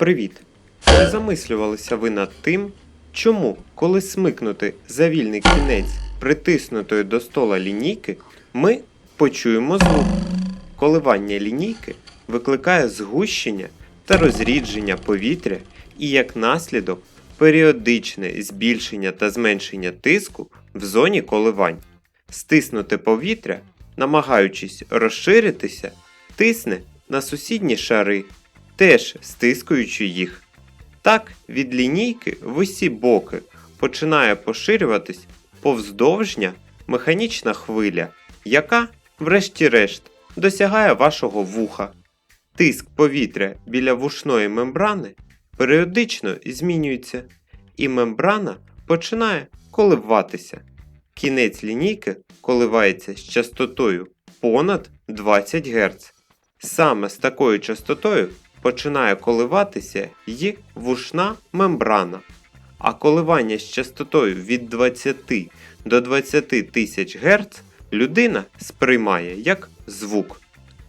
Привіт! Чи замислювалися ви над тим, чому, коли смикнути за вільний кінець притиснутої до стола лінійки, ми почуємо звук? Коливання лінійки викликає згущення та розрідження повітря і як наслідок періодичне збільшення та зменшення тиску в зоні коливань. Стиснуте повітря, намагаючись розширитися, тисне на сусідні шари, теж стискуючи їх. Так від лінійки в усі боки починає поширюватись повздовжня механічна хвиля, яка, врешті-решт, досягає вашого вуха. Тиск повітря біля вушної мембрани періодично змінюється, і мембрана починає коливатися. Кінець лінійки коливається з частотою понад 20 Гц. Саме з такою частотою починає коливатися й вушна мембрана, а коливання з частотою від 20 до 20 тисяч Гц людина сприймає як звук.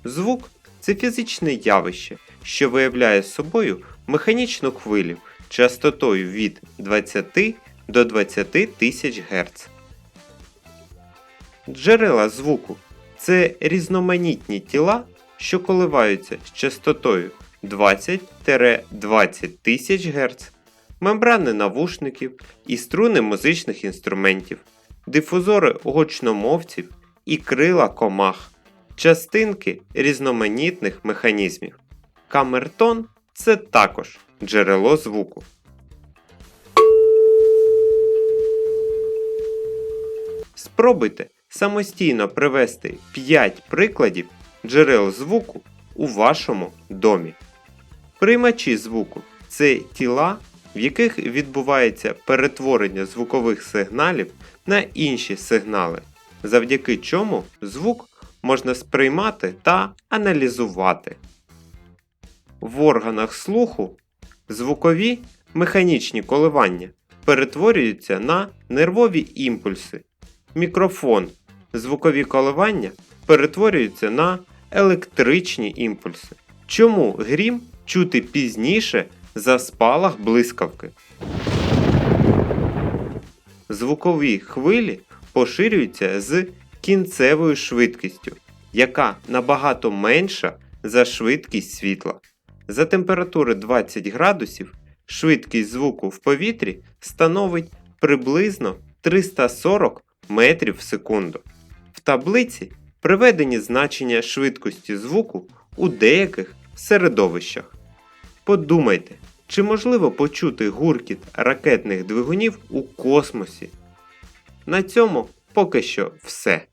Звук це фізичне явище, що виявляє собою механічну хвилю частотою від 20 до 20 тисяч Гц. Джерела звуку це різноманітні тіла, що коливаються з частотою 20-20 тисяч Гц, мембрани навушників і струни музичних інструментів, дифузори гучномовців і крила комах, частинки різноманітних механізмів. Камертон це також джерело звуку. Спробуйте самостійно привести 5 прикладів джерел звуку у вашому домі. Приймачі звуку це тіла, в яких відбувається перетворення звукових сигналів на інші сигнали, завдяки чому звук можна сприймати та аналізувати. В органах слуху звукові механічні коливання перетворюються на нервові імпульси. Мікрофон звукові коливання перетворюються на електричні імпульси. Чому грім чути пізніше за спалах блискавки? Звукові хвилі поширюються з кінцевою швидкістю, яка набагато менша за швидкість світла. За температури 20 градусів швидкість звуку в повітрі становить приблизно 340 метрів в секунду. В таблиці приведені значення швидкості звуку у деяких середовищах. Подумайте, чи можливо почути гуркіт ракетних двигунів у космосі? На цьому поки що все.